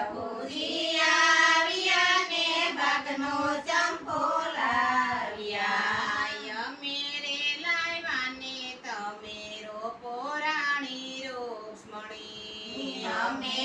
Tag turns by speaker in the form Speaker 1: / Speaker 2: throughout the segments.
Speaker 1: પ્રભુજી આવ્યા ને ભાગનો ચંપો લાવ્યા.
Speaker 2: અમે લાવ્યાને તમે
Speaker 1: રો પોરાણી રોક્ષ્મણી.
Speaker 2: અમે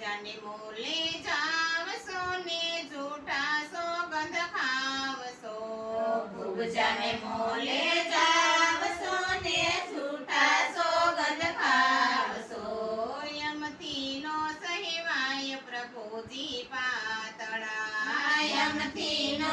Speaker 2: જને મોલે જાવસો ને જૂઠા સોગંધ ખાવસો
Speaker 1: ખૂબ જને મોલે જાવસો ને જૂઠા સોગંધ ખાવસો
Speaker 2: યમથી નો સહેવાય પ્રભુજી પાતળા.
Speaker 1: યમથી નો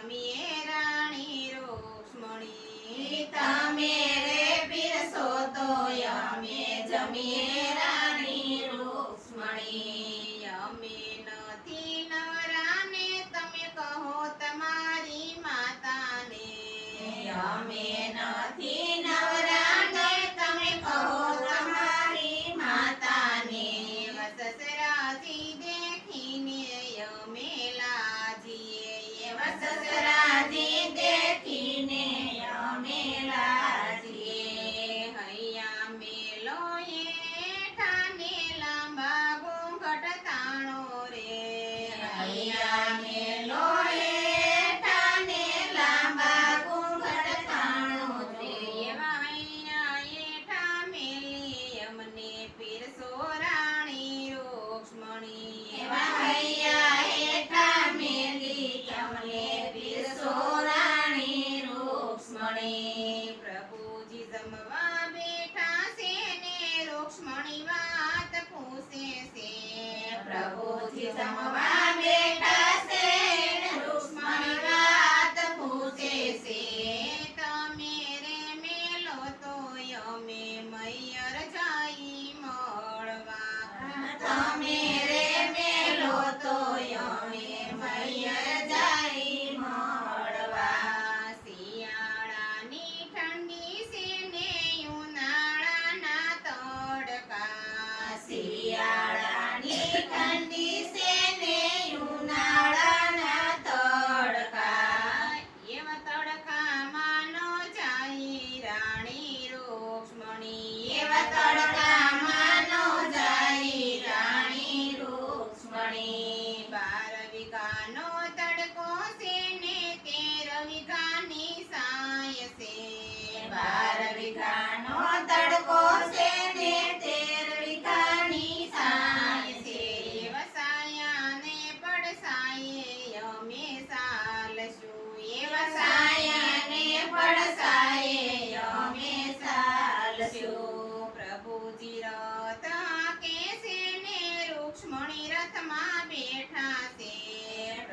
Speaker 2: રમીએ રાણી રોક્ષ્મણી
Speaker 1: તમે રે
Speaker 2: પીરસો તો અમે જમીએ રાણી રોક્ષ્મણી
Speaker 1: અમે
Speaker 2: નથી નવરાને તમે કહો તમારી માતાને.
Speaker 1: અમે નથી આપણે
Speaker 2: પ્રભુજી જમવા બેઠા છે ને રોક્ષ્મણી વાત પૂછે છે.
Speaker 1: પ્રભુજી જમવા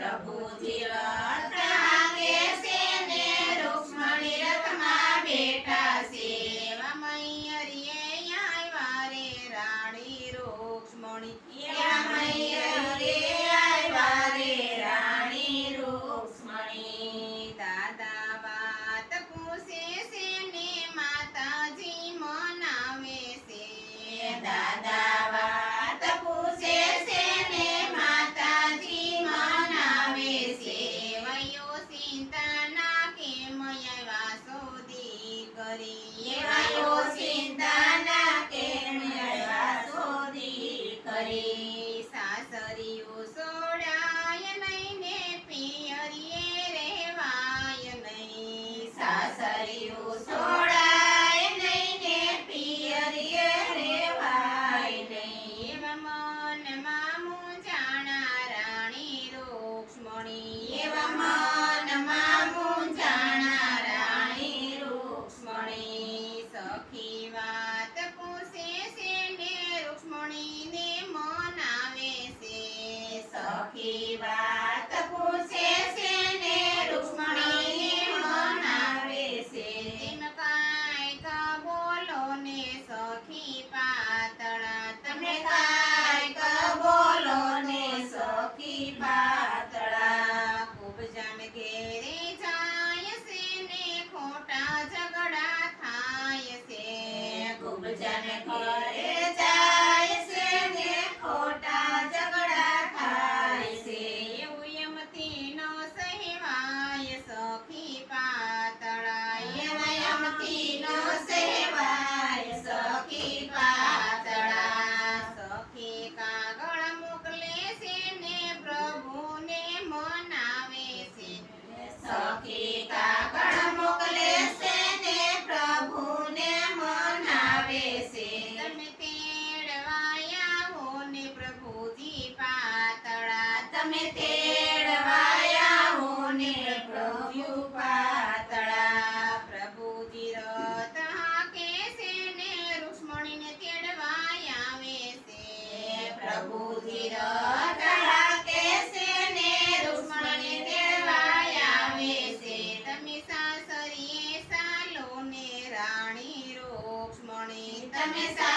Speaker 2: ప్రభుతిరా એમથી ન
Speaker 1: સેવાય સખી પાતળા રૂક્ષ્મણી